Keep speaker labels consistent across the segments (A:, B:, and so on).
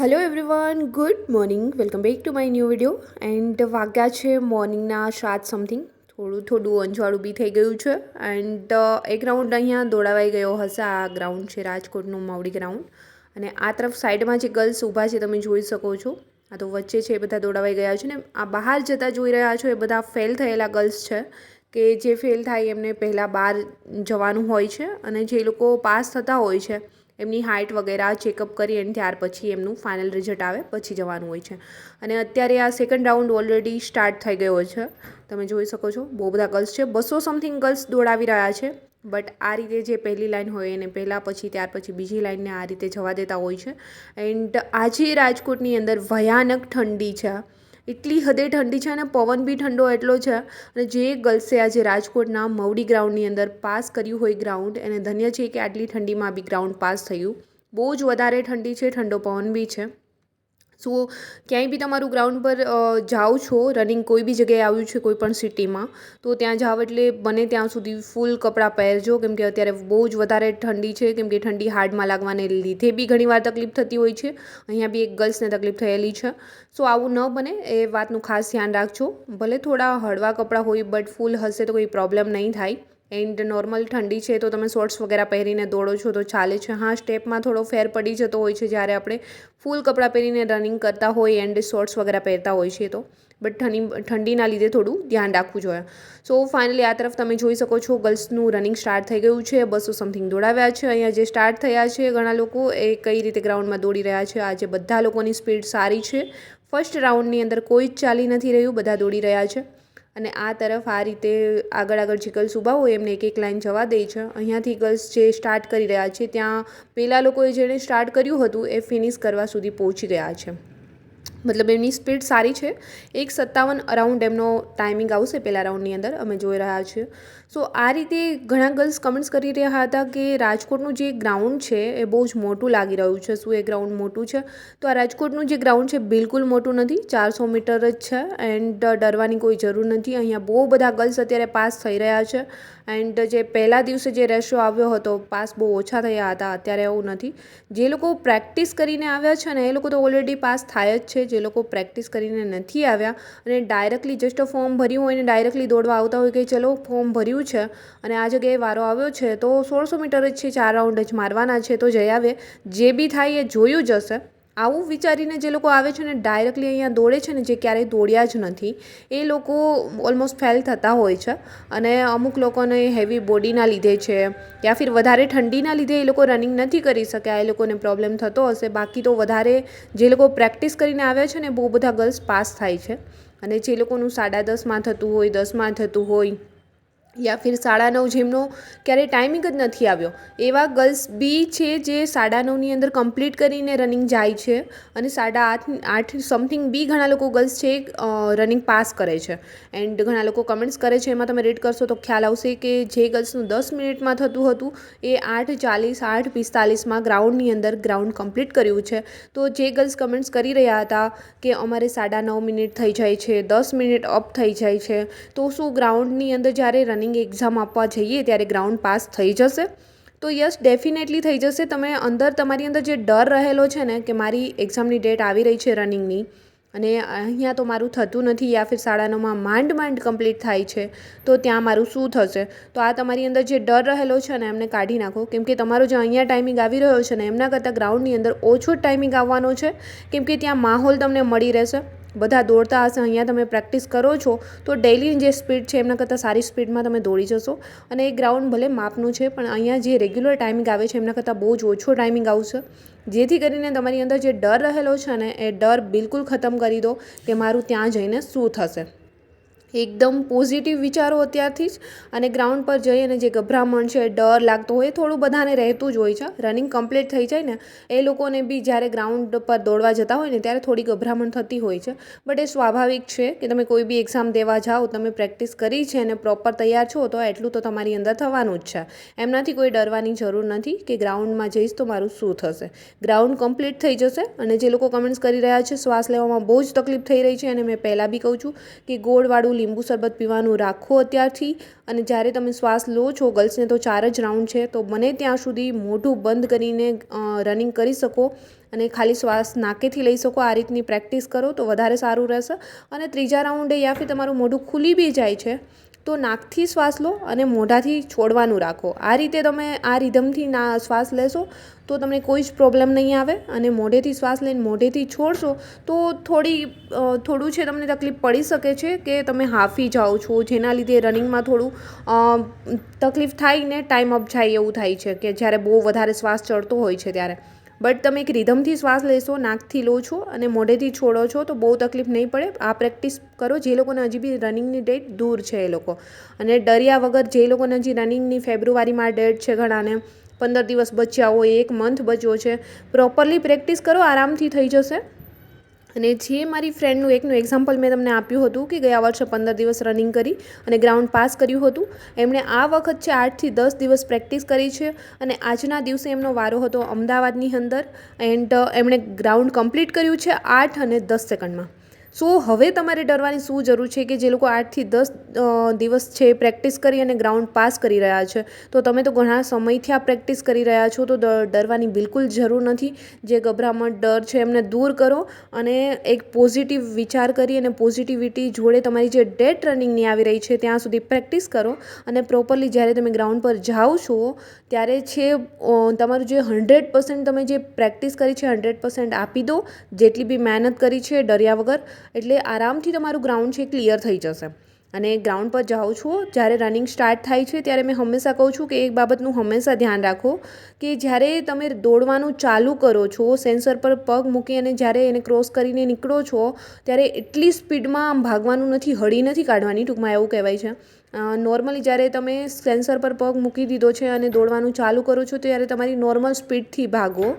A: Hello everyone good morning welcome back to my new video and વાગ્યા છે મોર્નિંગના સાત something થોડું થોડું અંજવાળું બી થઈ ગયું છે. એન્ડ એક ગ્રાઉન્ડ અહીંયા દોડાવાઈ ગયો હશે. આ ગ્રાઉન્ડ છે, રાજકોટનું માવડી ગ્રાઉન્ડ અને આ તરફ સાઈડમાં જે ગર્લ્સ ઊભા છે, તમે જોઈ શકો છો. આ તો વચ્ચે છે, એ બધા દોડાવાઈ ગયા છે. ને આ બહાર જતાં જોઈ રહ્યા છો, એ બધા ફેલ થયેલા ગર્લ્સ છે. કે જે ફેલ થાય, એમને પહેલાં બહાર જવાનું હોય છે. અને જે લોકો પાસ થતા હોય છે એમની હાઇટ વગેરે ચેકઅપ કરી અને ત્યાર પછી એમનું ફાઇનલ રિઝલ્ટ આવે, પછી જવાનું હોય છે. અને અત્યારે આ સેકન્ડ રાઉન્ડ ઓલરેડી સ્ટાર્ટ થઈ ગયો છે. તમે જોઈ શકો છો, બહુ બધા ગર્લ્સ છે. બસો સમથિંગ ગર્લ્સ દોડાવી રહ્યા છે. બટ આ રીતે જે પહેલી લાઈન હોય એને પહેલાં પછી, ત્યાર પછી બીજી લાઈનને આ રીતે જવા દેતા હોય છે. એન્ડ આજે રાજકોટની અંદર ભયાનક ઠંડી છે. એટલી હદે ઠંડી છે અને પવન બી ઠંડો એટલો છે. અને જે ગર્લ્સે આજે રાજકોટના મવડી ગ્રાઉન્ડની અંદર પાસ કર્યું હોય ગ્રાઉન્ડ, એને ધન્ય છે કે આટલી ઠંડીમાં બી ગ્રાઉન્ડ પાસ થયું. બહુ જ વધારે ઠંડી છે, ઠંડો પવન બી છે. સો ક્યાંય બી તમારું ગ્રાઉન્ડ પર જાઓ છો રનિંગ કોઈ બી જગ્યાએ આવ્યું છે, કોઈ પણ સિટીમાં તો ત્યાં જાઓ એટલે બને ત્યાં સુધી ફૂલ કપડાં પહેરજો. કેમ કે અત્યારે બહુ જ વધારે ઠંડી છે, કેમ કે ઠંડી હાર્ડમાં લાગવાને લીધે બી ઘણીવાર તકલીફ થતી હોય છે. અહીંયા બી એક ગર્લ્સને તકલીફ થયેલી છે. સો આવું ન બને, એ વાતનું ખાસ ધ્યાન રાખજો. ભલે થોડા હળવા કપડાં હોય બટ ફૂલ હશે તો કોઈ પ્રોબ્લેમ નહીં થાય. એન્ડ નોર્મલ ઠંડી છે તો તમે શોર્ટ્સ વગેરે પહેરીને દોડો છો તો ચાલે છે. હા, સ્ટેપમાં થોડો ફેર પડી જતો હોય છે જ્યારે આપણે ફૂલ કપડાં પહેરીને રનિંગ કરતા હોય એન્ડ શોર્ટ્સ વગેરે પહેરતા હોય છે તો. બટ ઠંડી ઠંડીના લીધે થોડું ધ્યાન રાખવું જોઈએ. સો, ફાઇનલી આ તરફ તમે જોઈ શકો છો ગર્લ્સનું રનિંગ સ્ટાર્ટ થઈ ગયું છે. બસો સમથિંગ દોડાવ્યા છે. અહીંયા જે સ્ટાર્ટ થયા છે ઘણા લોકો એ કઈ રીતે ગ્રાઉન્ડમાં દોડી રહ્યા છે, આજે બધા લોકોની સ્પીડ સારી છે. ફર્સ્ટ રાઉન્ડની અંદર કોઈ જ ચાલી નથી રહ્યું, બધા દોડી રહ્યા છે. અને આ તરફ આ રીતે આગળ આગળ જે ગર્લ્સ ઊભા હોય એમને એક એક લાઈન જવા દે છે. અહીંયાથી ગર્લ્સ જે સ્ટાર્ટ કરી રહ્યા છે, ત્યાં પહેલાં લોકોએ જેણે સ્ટાર્ટ કર્યું હતું, એ ફિનિશ કરવા સુધી પહોંચી ગયા છે. મતલબ એમની સ્પીડ સારી છે. એક સત્તાવન અરાઉન્ડ એમનો ટાઈમિંગ આવશે પહેલા રાઉન્ડની અંદર, અમે જોઈ રહ્યા છીએ. સો આ રીતે ઘણા ગર્લ્સ કમેન્ટ્સ કરી રહ્યા હતા કે રાજકોટનું જે ગ્રાઉન્ડ છે એ બહુ જ મોટું લાગી રહ્યું છે. શું એ ગ્રાઉન્ડ મોટું છે? તો આ રાજકોટનું જે ગ્રાઉન્ડ છે બિલકુલ મોટું નથી, ચારસો મીટર જ છે. એન્ડ ડરવાની કોઈ જરૂર નથી. અહીંયા બહુ બધા ગર્લ્સ અત્યારે પાસ થઈ રહ્યા છે. એન્ડ જે પહેલા દિવસે જે રેશિયો આવ્યો હતો, પાસ બહુ ઓછા થયા હતા, અત્યારે એવું નથી. જે લોકો પ્રેક્ટિસ કરીને આવ્યા છે ને, એ લોકો તો ઓલરેડી પાસ થાય જ છે, જે લોકો પ્રેક્ટિસ કરીને નથી આવ્યા અને ડાયરેક્ટલી જસ્ટ ફોર્મ ભર્યું હોય ને ડાયરેક્ટલી દોડવા આવતા હોય કે ચલો ફોર્મ ભર્યું છે અને આ જગ્યાએ વારો આવ્યો છે, તો સોળસો મીટર જ છે, ચાર રાઉન્ડ જ મારવાના છે, તો જઈ આવે. જે બી થાય એ જોયું જ હશે. આવું વિચારીને જે લોકો આવે છે ને ડાયરેક્ટલી અહીંયા દોડે છે ને જે ક્યારેય દોડ્યા જ નથી, એ લોકો ઓલમોસ્ટ ફેલ થતા હોય છે. અને અમુક લોકોને હેવી બોડીના લીધે છે, યા ફિર વધારે ઠંડીના લીધે એ લોકો રનિંગ નથી કરી શક્યા, એ લોકોને પ્રોબ્લેમ થતો હશે. બાકી તો વધારે જે લોકો પ્રેક્ટિસ કરીને આવ્યા છે ને બહુ બધા ગર્લ્સ પાસ થાય છે. અને જે લોકોનું સાડા દસમાં થતું હોય, દસમાં થતું હોય યા ફિર સાડા નવ જેમનો ક્યારેય ટાઈમિંગ જ નથી આવ્યો. એવા ગર્લ્સ બી છે જે સાડા નવની અંદર કમ્પ્લીટ કરીને રનિંગ જાય છે અને સાડા આઠ આઠ સમથિંગ બી ઘણા લોકો ગર્લ્સ છે રનિંગ પાસ કરે છે. એન્ડ ઘણા લોકો કમેન્ટ્સ કરે છે, એમાં તમે રીડ કરશો તો ખ્યાલ આવશે કે જે ગર્લ્સનું દસ મિનિટમાં થતું હતું, એ આઠ, ચાલીસ, આઠ, પિસ્તાલીસમાં ગ્રાઉન્ડની અંદર ગ્રાઉન્ડ કમ્પ્લીટ કર્યું છે. તો જે ગર્લ્સ કમેન્ટ્સ કરી રહ્યા હતા કે અમારે સાડા નવ મિનિટ થઈ જાય છે, દસ મિનિટ અપ થઈ જાય છે, તો શું ગ્રાઉન્ડની અંદર જ્યારે રનિંગ રનિંગ એક્ઝામ આપવા જઈએ ત્યારે ગ્રાઉન્ડ પાસ થઈ જશે. તો યસ, ડેફિનેટલી થઈ જશે. તમે અંદર તમારી અંદર જે ડર રહેલો છે ને કે મારી એક્ઝામની ડેટ આવી રહી છે રનિંગની અને અહીંયા તો મારું થતું નથી, યા ફિર સાડા નવમાં માંડ માંડ કમ્પ્લીટ થાય છે, તો ત્યાં મારું શું થશે? તો આ તમારી અંદર જે ડર રહેલો છે ને એમને કાઢી નાખો. કેમ કે તમારો જે અહીંયા ટાઈમિંગ આવી રહ્યો છે ને એમના કરતાં ગ્રાઉન્ડની અંદર ઓછો ટાઈમિંગ આવવાનો છે. કેમ કે ત્યાં માહોલ તમને મળી રહેશે. બધા દોડતા હશે, અહીંયા તમે પ્રેક્ટિસ કરો છો, તો ડેઈલીની જે સ્પીડ છે, એમના કરતાં સારી સ્પીડમાં તમે દોડી જશો. અને એ ગ્રાઉન્ડ ભલે માપનું છે, પણ અહીંયા જે રેગ્યુલર ટાઈમિંગ આવે છે, એમના કરતાં બહુ જ ઓછો ટાઈમિંગ આવશે. જેથી કરીને તમારી અંદર જે ડર રહેલો છે ને, એ ડર બિલકુલ ખતમ કરી દો કે મારું ત્યાં જઈને શું થશે. એકદમ પોઝિટિવ વિચારો અત્યારથી જ અને ગ્રાઉન્ડ પર જઈ અને જે ગભરામણ છે, ડર લાગતો હોય થોડું બધાને રહેતું જ હોય છે. રનિંગ કમ્પ્લીટ થઈ જાય ને, એ લોકોને બી જ્યારે ગ્રાઉન્ડ પર દોડવા જતા હોય ને, ત્યારે થોડી ગભરામણ થતી હોય છે. બટ એ સ્વાભાવિક છે કે તમે કોઈ બી એક્ઝામ દેવા જાઓ, તમે પ્રેક્ટિસ કરી છે અને પ્રોપર તૈયાર છો, તો એટલું તો તમારી અંદર થવાનું જ છે. એમનાથી કોઈ ડરવાની જરૂર નથી કે ગ્રાઉન્ડમાં જઈશ તો મારું શું થશે. ગ્રાઉન્ડ કમ્પ્લીટ થઈ જશે અને જે લોકો કમેન્ટ્સ કરી રહ્યા છે, શ્વાસ લેવામાં બહુ જ તકલીફ થઈ રહી છે અને મેં પહેલાં બી કહું છું કે ગોળવાળું લીંબુ શરબત પીવાનું રાખો અત્યારથી. અને જ્યારે તમે શ્વાસ લો છો ગર્લ્સને તો ચાર જ રાઉન્ડ છે, તો બને ત્યાં સુધી મોઢું બંધ કરીને રનિંગ કરી શકો અને ખાલી શ્વાસ નાકેથી લઈ શકો. આ રીતની પ્રેક્ટિસ કરો તો વધારે સારું રહેશે. અને ત્રીજા રાઉન્ડે યા ફિર તમારું મોઢું ખુલી બી જાય છે. તો નાકથી શ્વાસ લો અને મોઢાથી છોડવાનું રાખો. આ રીતે તમે આ રિધમથી ના શ્વાસ લેશો તો તમને કોઈ જ પ્રોબ્લેમ નહીં આવે અને મોઢેથી શ્વાસ લઈને મોઢેથી છોડશો તો થોડી થોડું છે તમને તકલીફ પડી શકે છે કે તમે હાફી જાઓ છો, જેના લીધે રનિંગમાં થોડું તકલીફ થાય ને ટાઈમ અપ જાય એવું થાય છે કે જ્યારે બહુ વધારે શ્વાસ ચડતો હોય છે ત્યારે. બટ તમે એક રિધમથી શ્વાસ લેશો, નાકથી લો છો અને મોઢેથી છોડો છો, તો બહુ તકલીફ નહીં પડે. આ પ્રેક્ટિસ કરો. જે લોકોને હજી બી રનિંગની ડેટ દૂર છે એ લોકો. અને ડર્યા વગર જે લોકોને હજી રનિંગની ફેબ્રુઆરીમાં ડેટ છે ઘણાને, પંદર દિવસ બચ્યા હોય, એક મંથ બચ્યો છે પ્રોપરલી પ્રેક્ટિસ કરો, આરામથી થઈ જશે. અને જે મારી ફ્રેન્ડનું એકનું એક્ઝામ્પલ મેં તમને આપ્યું હતું કે ગયા વર્ષે પંદર દિવસ રનિંગ કરી અને ગ્રાઉન્ડ પાસ કર્યું હતું. એમણે આ વખત છે આઠથી દસ દિવસ પ્રેક્ટિસ કરી છે અને આજના દિવસે એમનો વારો હતો અમદાવાદની અંદર એન્ડ એમણે ગ્રાઉન્ડ કમ્પ્લીટ કર્યું છે આઠ અને દસ સેકન્ડમાં. સો હવે તમારે ડરવાની શું જરૂર છે કે જે લોકો આઠથી દસ દિવસ છે એ પ્રેક્ટિસ કરી અને ગ્રાઉન્ડ પાસ કરી રહ્યા છે. તો તમે તો ઘણા સમયથી આ પ્રેક્ટિસ કરી રહ્યા છો, તો ડરવાની બિલકુલ જરૂર નથી. જે ગભરામણ, ડર છે એમને દૂર કરો અને એક પોઝિટિવ વિચાર કરી અને પોઝિટિવિટી જોડે તમારી જે ડેટ રનિંગની આવી રહી છે, ત્યાં સુધી પ્રેક્ટિસ કરો અને પ્રોપરલી જ્યારે તમે ગ્રાઉન્ડ પર જાઓ છો, ત્યારે છે તમારું જે હંડ્રેડ પર્સન્ટ તમે જે પ્રેક્ટિસ કરી છે, હંડ્રેડ પર્સન્ટ આપી દો. જેટલી બી મહેનત કરી છે ડર્યા વગર, એટલે આરામથી તમારું ગ્રાઉન્ડ છે ક્લિયર થઈ જશે. અને ગ્રાઉન્ડ પર જાઓ છું. જ્યારે રનિંગ સ્ટાર્ટ થાય છે, ત્યારે મેં હંમેશા કહું છું કે એક બાબતનું હંમેશા ધ્યાન રાખો કે જ્યારે તમે દોડવાનું ચાલુ કરો છો સેન્સર પર પગ મૂકી અને જ્યારે એને ક્રોસ કરીને નીકળો છો, ત્યારે એટલી સ્પીડમાં આમ ભાગવાનું નથી, હળી નથી કાઢવાની ટૂંકમાં એવું કહેવાય છે. નોર્મલી જ્યારે તમે સેન્સર પર પગ મૂકી દીધો છે અને દોડવાનું ચાલુ કરો છો, ત્યારે તમારી નોર્મલ સ્પીડથી ભાગો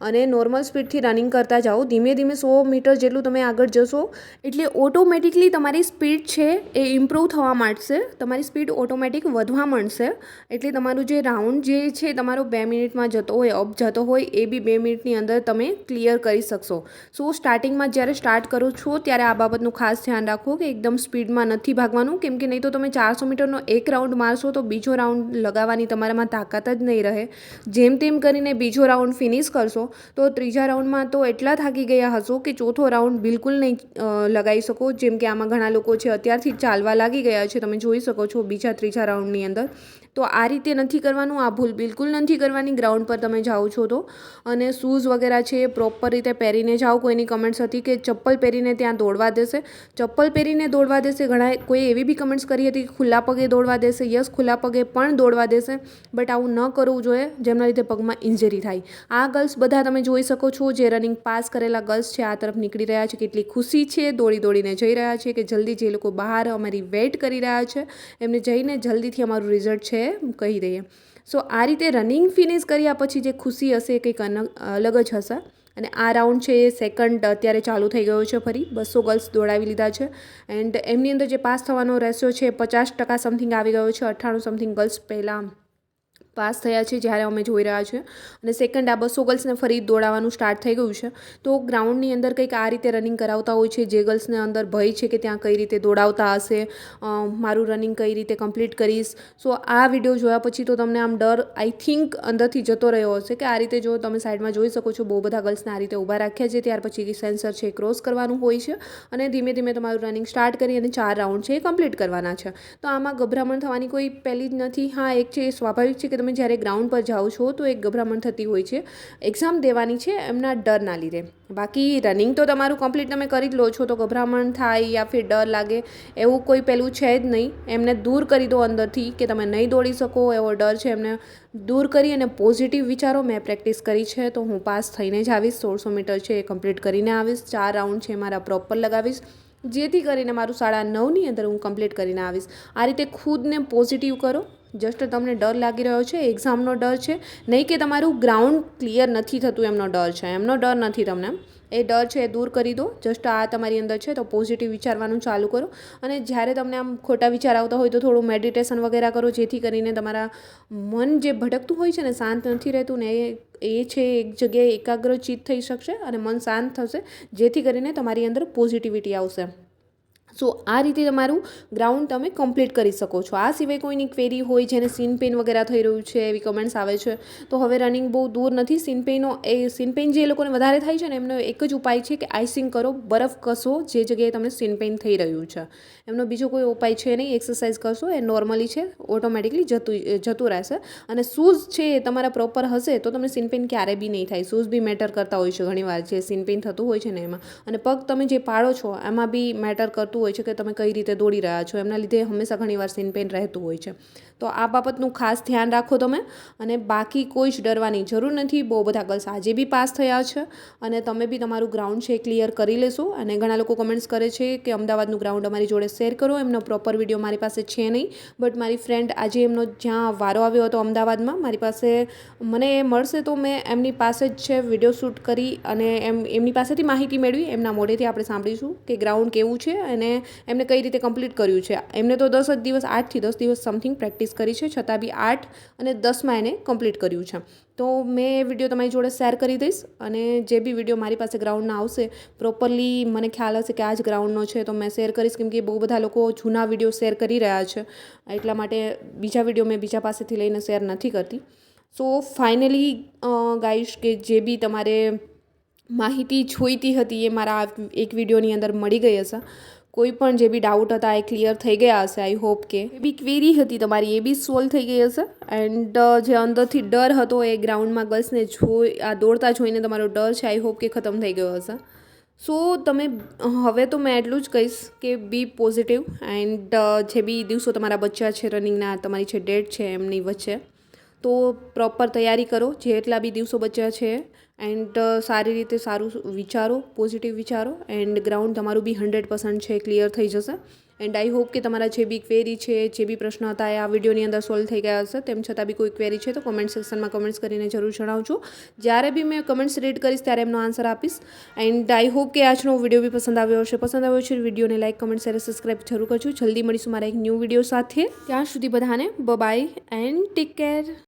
A: અને નોર્મલ સ્પીડથી રનિંગ કરતા જાઓ. ધીમે ધીમે સો મીટર જેટલું તમે આગળ જશો, એટલે ઓટોમેટિકલી તમારી સ્પીડ છે એ ઇમ્પ્રૂવ થવા માંડશે. તમારી સ્પીડ ઓટોમેટિક વધવા માંડશે. એટલે તમારું જે રાઉન્ડ જે છે, તમારો બે મિનિટમાં જતો હોય અપ જતો હોય, એ બી બે મિનિટની અંદર તમે ક્લિયર કરી શકશો. સો સ્ટાર્ટિંગમાં જ્યારે સ્ટાર્ટ કરો છો, ત્યારે આ બાબતનું ખાસ ધ્યાન રાખો કે એકદમ સ્પીડમાં નથી ભાગવાનું. કેમ કે નહીં તો તમે ચારસો મીટરનો એક રાઉન્ડ મારશો તો બીજો રાઉન્ડ લગાવવાની તમારામાં તાકાત જ નહીં રહે. જેમ તેમ કરીને બીજો રાઉન્ડ ફિનિશ કરશો તો ત્રીજા રાઉન્ડમાં તો એટલા થાકી ગયા હશો કે ચોથો રાઉન્ડ બિલકુલ નહીં લગાવી શકો. જેમ કે આમાં ઘણા લોકો છે અત્યારથી ચાલવા લાગી ગયા છે. તમે જોઈ શકો છો બીજા ત્રીજા રાઉન્ડની અંદર. તો આ રીતે નથી કરવાનું, આ ભૂલ બિલકુલ નથી કરવાની. ગ્રાઉન્ડ પર તમે જાઓ છો તો. અને શૂઝ વગેરે છે પ્રોપર રીતે પહેરીને જાઓ. કોઈની કમેન્ટ્સ હતી કે ચપ્પલ પહેરીને ત્યાં દોડવા દેશે? ચપ્પલ પહેરીને દોડવા દેશે? ઘણા કોઈ એવી બી કમેન્ટ્સ કરી હતી ખુલ્લા પગે દોડવા દેશે, યસ, ખુલ્લા પગે પણ દોડવા દેશે, બટ આવું ન કરવું જોઈએ, જેમના લીધે પગમાં ઇન્જરી થાય. આ ગર્લ્સ બધા તમે જોઈ શકો છો, જે રનિંગ પાસ કરેલા ગર્લ્સ છે, આ તરફ નીકળી રહ્યા છે, કેટલી ખુશી છે, દોડી દોડીને જઈ રહ્યા છે કે જલ્દી જે લોકો બહાર અમારી વેઇટ કરી રહ્યા છે, એમને જઈને જલ્દીથી અમારું રિઝલ્ટ છે, કહી દઈએ. સો આ રીતે રનિંગ ફિનિશ કર્યા પછી જે ખુશી હશે કંઈક અલગ જ હશે. અને આ રાઉન્ડ છે એ સેકન્ડ અત્યારે ચાલુ થઈ ગયો છે ફરી. બસો ગર્લ્સ દોડાવી લીધા છે. એન્ડ એમની અંદર જે પાસ થવાનો રેશિયો છે પચાસ ટકા સમથિંગ આવી ગયો છે. અઠ્ઠાણું સમથિંગ ગર્લ્સ પહેલાં પાસ થયા છે જ્યારે અમે જોઈ રહ્યા છીએ અને સેકન્ડ આ બસો ગર્લ્સને ફરી દોડાવવાનું સ્ટાર્ટ થઈ ગયું છે. તો ગ્રાઉન્ડની અંદર કંઈક આ રીતે રનિંગ કરાવતા હોય છે, જે ગર્લ્સને અંદર ભય છે કે ત્યાં કઈ રીતે દોડાવતા હશે મારું રનિંગ કઈ રીતે કમ્પ્લીટ કરીશ. સો આ વીડિયો જોયા પછી તો તમને આમ ડર આઈ થિંક અંદરથી જતો રહ્યો હશે કે આ રીતે જો તમે સાઈડમાં જોઈ શકો છો, બહુ બધા ગર્લ્સને આ રીતે ઊભા રાખ્યા છે. ત્યાર પછી સેન્સર છે ક્રોસ કરવાનું હોય છે અને ધીમે ધીમે તમારું રનિંગ સ્ટાર્ટ કરી અને ચાર રાઉન્ડ છે એ કમ્પ્લીટ કરવાના છે. તો આમાં ગભરામણ થવાની કોઈ પહેલી જ નથી. હા, એક છે એ સ્વાભાવિક છે કે તમે જ્યારે ગ્રાઉન્ડ પર જાઓ છો તો એક ગભરામણ થતી હોય છે. એક્ઝામ દેવાની છે એમના ડરના લીધે. બાકી રનિંગ તો તમારું કમ્પ્લીટ તમે કરી જ લો છો તો ગભરામણ થાય યા ફિર ડર લાગે એવું કોઈ પેલું છે જ નહીં. એમને દૂર કરી દો અંદરથી કે તમે નહીં દોડી શકો એવો ડર છે એમને. દૂર કરી અને પોઝિટિવ વિચારો મેં પ્રેક્ટિસ કરી છે તો હું પાસ થઈને જ આવીશ. સોળસો મીટર છે એ કમ્પ્લીટ કરીને આવીશ. ચાર રાઉન્ડ છે મારા પ્રોપર લગાવીશ. જેથી કરીને મારું સાડા નવની અંદર હું કમ્પ્લીટ કરીને આવીશ. આ રીતે ખુદને પોઝિટિવ કરો. જસ્ટ તમને ડર લાગી રહ્યો છે એક્ઝામનો ડર છે, નહીં કે તમારું ગ્રાઉન્ડ ક્લિયર નથી થતું એમનો ડર છે, એમનો ડર નથી તમને. એ ડર છે એ દૂર કરી દો. જસ્ટ આ તમારી અંદર છે તો પોઝિટિવ વિચારવાનું ચાલુ કરો. અને જ્યારે તમને આમ ખોટા વિચાર આવતા હોય તો થોડું મેડિટેશન વગેરે કરો, જેથી કરીને તમારા મન જે ભટકતું હોય છે ને, શાંત નથી રહેતું ને, એ છે એક જગ્યાએ એકાગ્રચિત થઈ શકશે અને મન શાંત થશે, જેથી કરીને તમારી અંદર પોઝિટિવિટી આવશે. સો આ રીતે તમારું ગ્રાઉન્ડ તમે કમ્પ્લીટ કરી શકો છો. આ સિવાય કોઈની ક્વેરી હોય જેને સીન પેઇન વગેરે થઈ રહ્યું છે, એવી કમેન્ટ્સ આવે છે, તો હવે રનિંગ બહુ દૂર નથી. સીન પેઇનો એ સીન પેઇન જે લોકોને વધારે થાય છે ને, એમનો એક જ ઉપાય છે કે આઈસિંગ કરો, બરફ કસો જે જગ્યાએ તમને સીન પેઇન થઈ રહ્યું છે. એમનો બીજો કોઈ ઉપાય છે નહીં એક્સરસાઇઝ કરશો એ નોર્મલી છે ઓટોમેટિકલી જતું જતું રહેશે. અને શૂઝ છે એ તમારા પ્રોપર હશે તો તમને સીન પેઇન ક્યારે બી નહીં થાય. શૂઝ બી મેટર કરતા હોય છે ઘણીવાર, જે સીન પેઇન થતું હોય છે ને એમાં. અને પગ તમે જે પાડો છો, એમાં બી મેટર કરતું હોય છે કે તમે કઈ રીતે દોડી રહ્યા છો, એમના લીધે હંમેશા ઘણીવાર સીન પેન રહેતું હોય છે. તો આ બાબતનું ખાસ ધ્યાન રાખો તમે અને બાકી કોઈ જ ડરવાની જરૂર નથી. બહુ બધા ગર્લ્સ આજે બી પાસ થયા છે અને તમે બી તમારું ગ્રાઉન્ડ છે એ ક્લિયર કરી લેશો અને ઘણા લોકો કમેન્ટ્સ કરે છે કે અમદાવાદનું ગ્રાઉન્ડ અમારી જોડે શેર કરો, એમનો પ્રોપર વીડિયો મારી પાસે છે નહીં. બટ મારી ફ્રેન્ડ આજે એમનો જ્યાં વારો આવ્યો હતો અમદાવાદમાં, મારી પાસે મને એ મળશે તો મેં એમની પાસે જ છે વીડિયો શૂટ કરી અને એમ, એમની પાસેથી માહિતી મેળવી. એમના મોઢેથી આપણે સાંભળીશું કે ગ્રાઉન્ડ કેવું છે અને એમને કઈ રીતે કમ્પ્લીટ કર્યું છે. એમને તો દસ જ દિવસ, આઠથી દસ દિવસ સમથિંગ પ્રેક્ટિસ કરી છે. છતાં બી આઠ અને દસમાં એને કમ્પ્લીટ કર્યું છે. તો મેં એ વીડિયો તમારી જોડે શેર કરી દઈશ અને જે બી વીડિયો મારી પાસે ગ્રાઉન્ડના આવશે પ્રોપરલી મને ખ્યાલ હશે કે આ જ ગ્રાઉન્ડનો છે, તો મેં શેર કરીશ કેમ કે બહુ બધા લોકો જૂના વીડિયો શેર કરી રહ્યા છે. એટલા માટે બીજા વીડિયો મેં બીજા પાસેથી લઈને શેર નથી કરતી. સો ફાઇનલી ગાઈશ કે જે બી તમારે માહિતી જોઈતી હતી એ મારા એક વિડીયોની અંદર મળી ગઈ હશે. કોઈ પણ જે બી ડાઉટ હતા એ ક્લિયર થઈ ગયા હશે આઈ હોપ કે. એ બી ક્વેરી હતી તમારી, એ બી સોલ્વ થઈ ગઈ હશે. એન્ડ જે અંદરથી ડર હતો એ ગ્રાઉન્ડમાં ગર્લ્સને જોઈ, આ દોડતા જોઈને તમારો ડર છે આઈ હોપ કે ખતમ થઈ ગયો હશે. સો તમે, હવે તો મેં એટલું જ કહીશ કે બી પોઝિટિવ એન્ડ જે બી દિવસો તમારા બચ્ચા છે રનિંગના તમારી જે ડેટ છે, એમની વચ્ચે, તો પ્રોપર તૈયારી કરો. જેટલા બી દિવસો બચ્યા છે એન્ડ સારી રીતે સારું વિચારો, પોઝિટિવ વિચારો એન્ડ ગ્રાઉન્ડ તમારું બી હંડ્રેડ પર્સન્ટ છે, ક્લિયર થઈ જશે. એન્ડ આઈ હોપ કે તમારા જે બી ક્વેરી છે, જે બી પ્રશ્ન હતા એ આ વિડીયોની અંદર સોલ્વ થઈ ગયા હશે. તેમ છતાં બી કોઈ ક્વેરી છે તો કમેન્ટ સેક્શનમાં કમેન્ટ્સ કરીને જરૂર જણાવજો. જ્યારે બી મેં કમેન્ટ્સ રીડ કરીશ ત્યારે એમનો આન્સર આપીશ. એન્ડ આઈ હોપ કે આજનો વીડિયો બી પસંદ આવ્યો હશે. પસંદ આવ્યો છે વિડીયોને લાઇક કમેન્ટ શેર સબસ્ક્રાઈબ જરૂર કરજો. જલ્દી મળીશું મારા એક ન્યૂ વીડિયો સાથે. ત્યાં સુધી બધાને બાય એન્ડ ટેક કેર